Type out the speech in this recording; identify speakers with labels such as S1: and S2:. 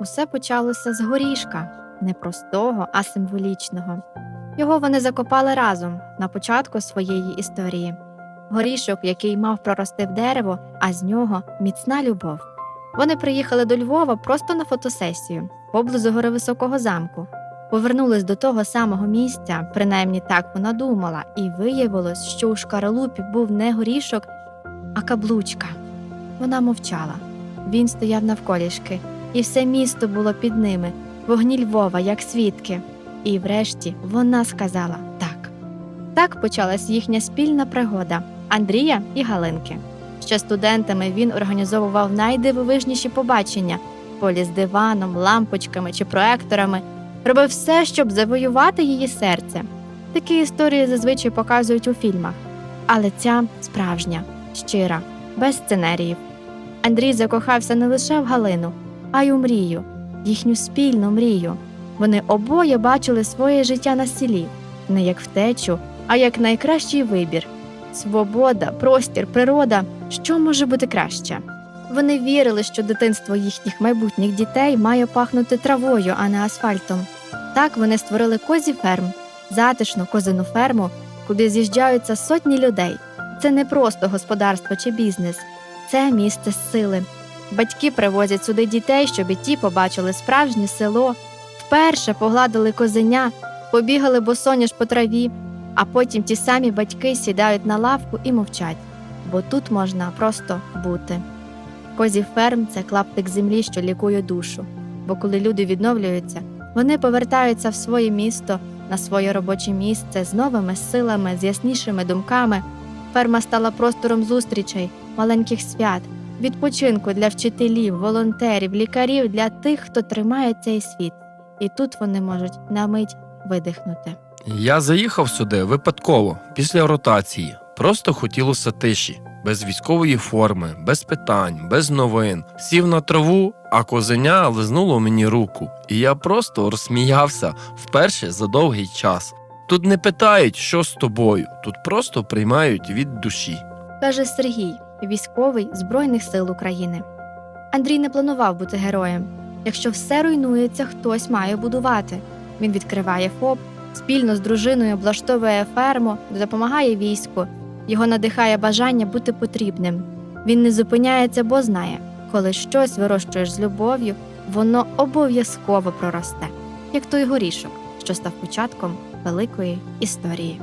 S1: Усе почалося з горішка, не простого, а символічного. Його вони закопали разом на початку своєї історії. Горішок, який мав прорости в дерево, а з нього міцна любов. Вони приїхали до Львова просто на фотосесію поблизу гори Високого замку. Повернулись до того самого місця, принаймні так вона думала, і виявилось, що у шкаралупі був не горішок, а каблучка. Вона мовчала. Він стояв навколішки, і все місто було під ними, вогні Львова, як свідки. І врешті вона сказала так. Так почалась їхня спільна пригода Андрія і Галинки. Ще студентами він організовував найдивовижніші побачення полі з диваном, лампочками чи проекторами, робив все, щоб завоювати її серце. Такі історії зазвичай показують у фільмах, але ця справжня, щира, без сценаріїв. Андрій закохався не лише в Галину, а й у мрію, їхню спільну мрію. Вони обоє бачили своє життя на селі, не як втечу, а як найкращий вибір. Свобода, простір, природа що може бути краще? Вони вірили, що дитинство їхніх майбутніх дітей має пахнути травою, а не асфальтом. Так вони створили козі ферм, затишну козину ферму, куди з'їжджаються сотні людей. Це не просто господарство чи бізнес, це місце сили. Батьки привозять сюди дітей, щоб і ті побачили справжнє село, вперше погладили козеня, побігали босоніж по траві, а потім ті самі батьки сідають на лавку і мовчать, бо тут можна просто бути. Козі ферм це клаптик землі, що лікує душу. Бо коли люди відновлюються, вони повертаються в своє місто, на своє робоче місце з новими силами, з яснішими думками. Ферма стала простором зустрічей, маленьких свят, відпочинку для вчителів, волонтерів, лікарів, для тих, хто тримає цей світ. І тут вони можуть на мить видихнути.
S2: Я заїхав сюди випадково, після ротації. Просто хотілося тиші, без військової форми, без питань, без новин. Сів на траву, а козеня лизнуло мені руку, і я просто розсміявся вперше за довгий час. Тут не питають, що з тобою, тут просто приймають від душі.
S1: каже Сергій, військовий Збройних сил України. Андрій не планував бути героєм. Якщо все руйнується, хтось має будувати. Він відкриває ФОП, спільно з дружиною облаштовує ферму, допомагає війську. Його надихає бажання бути потрібним. Він не зупиняється, бо знає, коли щось вирощуєш з любов'ю, воно обов'язково проросте, як той горішок, що став початком великої історії.